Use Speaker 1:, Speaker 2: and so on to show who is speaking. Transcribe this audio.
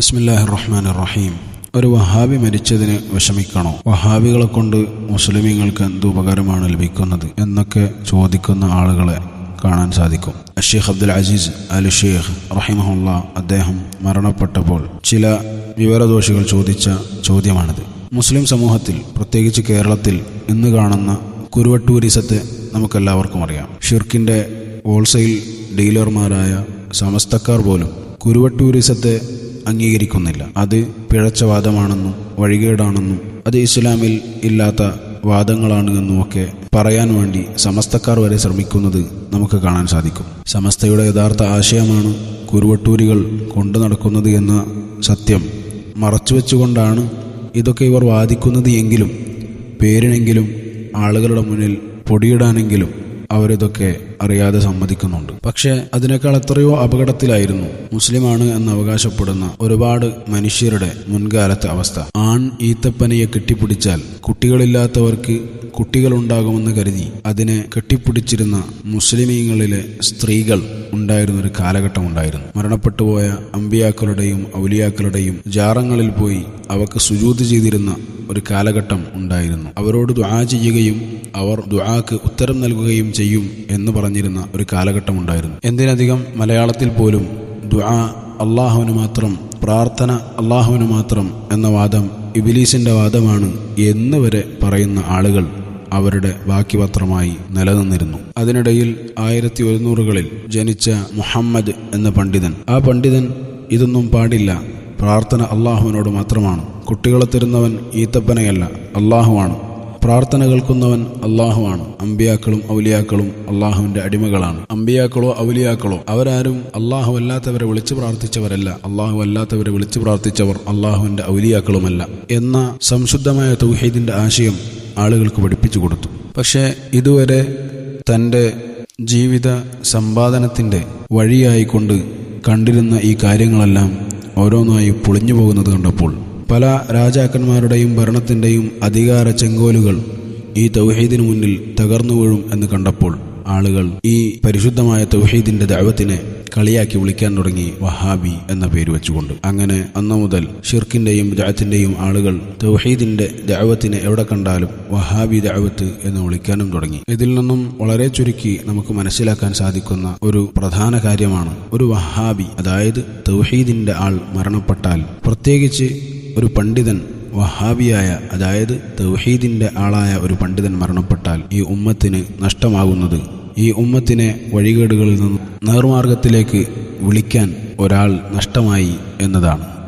Speaker 1: ബിസ്മില്ലാഹി റഹ്മാൻ റഹീം ഒരു വഹാബി മരിച്ചതിന് വിഷമിക്കണോ? വഹാബികളെ കൊണ്ട് മുസ്ലിമീങ്ങൾക്ക് എന്ത് ഉപകാരമാണ് ലഭിക്കുന്നത് എന്നൊക്കെ ചോദിക്കുന്ന ആളുകളെ കാണാൻ സാധിക്കും. ഷെയ്ഖ് അബ്ദുൽ അസീസ് അൽ ഷെയ്ഖ് റഹിമഹുല്ല അദ്ദേഹം മരണപ്പെട്ടപ്പോൾ ചില വിവരദോഷികൾ ചോദിച്ച ചോദ്യമാണിത്. മുസ്ലിം സമൂഹത്തിൽ പ്രത്യേകിച്ച് കേരളത്തിൽ ഇന്ന് കാണുന്ന കുരുവട്ടൂരിസത്തെ നമുക്കെല്ലാവർക്കും അറിയാം. ഷിർക്കിന്റെ ഹോൾസെയിൽ ഡീലർമാരായ സമസ്തക്കാർ പോലും കുരുവട്ടൂരിസത്തെ അംഗീകരിക്കുന്നില്ല. അത് പിഴച്ചവാദമാണെന്നും വഴികേടാണെന്നും അത് ഇസ്ലാമിൽ ഇല്ലാത്ത വാദങ്ങളാണ് എന്നുമൊക്കെ പറയാൻ വേണ്ടി സമസ്തക്കാർ വരെ ശ്രമിക്കുന്നത് നമുക്ക് കാണാൻ സാധിക്കും. സമസ്തയുടെ യഥാർത്ഥ ആശയമാണ് കുരുവട്ടൂരികൾ കൊണ്ടു നടക്കുന്നത് എന്ന സത്യം. മറച്ചുവെച്ചുകൊണ്ടാണ് ഇതൊക്കെ ഇവർ വാദിക്കുന്നത് എങ്കിലും പേരിനെങ്കിലും ആളുകളുടെ മുന്നിൽ പൊടിയിടാനെങ്കിലും അവരിതൊക്കെ അറിയാതെ സമ്മതിക്കുന്നുണ്ട്. പക്ഷേ അതിനേക്കാൾ എത്രയോ അപകടത്തിലായിരുന്നു മുസ്ലിമാണ് എന്ന് അവകാശപ്പെടുന്ന ഒരുപാട് മനുഷ്യരുടെ മുൻകാലത്തെ അവസ്ഥ. ആൺ ഈത്തപ്പനയെ കെട്ടിപ്പിടിച്ചാൽ കുട്ടികളില്ലാത്തവർക്ക് കുട്ടികളുണ്ടാകുമെന്ന് കരുതി അതിനെ കെട്ടിപ്പിടിച്ചിരുന്ന മുസ്ലിമീങ്ങളിലെ സ്ത്രീകൾ ഉണ്ടായിരുന്ന ഒരു കാലഘട്ടം ഉണ്ടായിരുന്നു. മരണപ്പെട്ടുപോയ അമ്പിയാക്കളുടെയും ഔലിയാക്കളുടെയും ജാറങ്ങളിൽ പോയി അവക്ക് സുജൂത് ചെയ്തിരുന്ന ഒരു കാലഘട്ടം ഉണ്ടായിരുന്നു. അവരോട് ദുആ ചെയ്യുകയും അവർ ദുആക്ക് ഉത്തരം നൽകുകയും ചെയ്യും എന്ന് പറഞ്ഞിരുന്ന ഒരു കാലഘട്ടം ഉണ്ടായിരുന്നു. എന്തിനധികം മലയാളത്തിൽ പോലും ദുആ അള്ളാഹുവിന് മാത്രം പ്രാർത്ഥന അള്ളാഹുവിന് മാത്രം എന്ന വാദം ഇബിലീസിന്റെ വാദമാണ് എന്ന് വരെ പറയുന്ന ആളുകൾ അവരുടെ ബാക്കിപത്രമായി നിലനിന്നിരുന്നു. അതിനിടയിൽ ആയിരത്തി ഒരുന്നൂറുകളിൽ ജനിച്ച മുഹമ്മദ് എന്ന പണ്ഡിതൻ ആ പണ്ഡിതൻ ഇതൊന്നും പാടില്ല. പ്രാർത്ഥന അള്ളാഹുവിനോട് മാത്രമാണ്. കുട്ടികളെ തരുന്നവൻ ഈത്തപ്പനയല്ല അള്ളാഹുവാണ് പ്രാർത്ഥന കേൾക്കുന്നവൻ അള്ളാഹുവാണ് അമ്പിയാക്കളും ഔലിയാക്കളും അള്ളാഹുവിന്റെ അടിമകളാണ്. അമ്പിയാക്കളോ ഔലിയാക്കളോ അവരാരും അള്ളാഹു അല്ലാത്തവരെ വിളിച്ചു പ്രാർത്ഥിച്ചവരല്ല. അള്ളാഹു അല്ലാത്തവരെ വിളിച്ചു പ്രാർത്ഥിച്ചവർ അള്ളാഹുവിന്റെ ഔലിയാക്കളുമല്ല. എന്ന സംശുദ്ധമായ തൗഹീദിന്റെ ആശയം ആളുകൾക്ക് പഠിപ്പിച്ചു കൊടുത്തു. പക്ഷേ ഇതുവരെ തന്റെ ജീവിത സമ്പാദനത്തിന്റെ വഴിയായിക്കൊണ്ട് കണ്ടിരുന്ന ഈ കാര്യങ്ങളെല്ലാം ഓരോന്നായി പൊളിഞ്ഞു പോകുന്നത് കണ്ടപ്പോൾ പല രാജാക്കന്മാരുടെയും ഭരണത്തിന്റെയും അധികാര ചെങ്കോലുകൾ ഈ തൗഹീദിനു മുന്നിൽ തകർന്നു വീഴും എന്ന് കണ്ടപ്പോൾ ആളുകൾ ഈ പരിശുദ്ധമായ തൗഹീദിന്റെ ദൈവത്തിനെ കളിയാക്കി വിളിക്കാൻ തുടങ്ങി വഹാബി എന്ന പേര് വെച്ചുകൊണ്ട്. അങ്ങനെ അന്നു മുതൽ ഷിർക്കിന്റെയും ദാത്തിന്റെയും ആളുകൾ തൗഹീദിന്റെ ദഅവത്തിനെ എവിടെ കണ്ടാലും വഹാബി ദഅവത്ത് എന്ന് വിളിക്കാനും തുടങ്ങി. ഇതിൽ നിന്നും വളരെ ചുരുക്കി നമുക്ക് മനസ്സിലാക്കാൻ സാധിക്കുന്ന ഒരു പ്രധാന കാര്യമാണ് ഒരു വഹാബി അതായത് തൗഹീദിന്റെ ആൾ മരണപ്പെട്ടാൽ പ്രത്യേകിച്ച് ഒരു പണ്ഡിതൻ വഹാബിയായ അതായത് തൗഹീദിന്റെ ആളായ ഒരു പണ്ഡിതൻ മരണപ്പെട്ടാൽ ഈ ഉമ്മത്തിന് നഷ്ടമാകുന്നത്. ഈ ഉമ്മത്തിനെ വഴികേടുകളിൽ നിന്ന് നേർമാർഗത്തിലേക്ക് വിളിക്കാൻ ഒരാൾ നഷ്ടമായി എന്നതാണ്.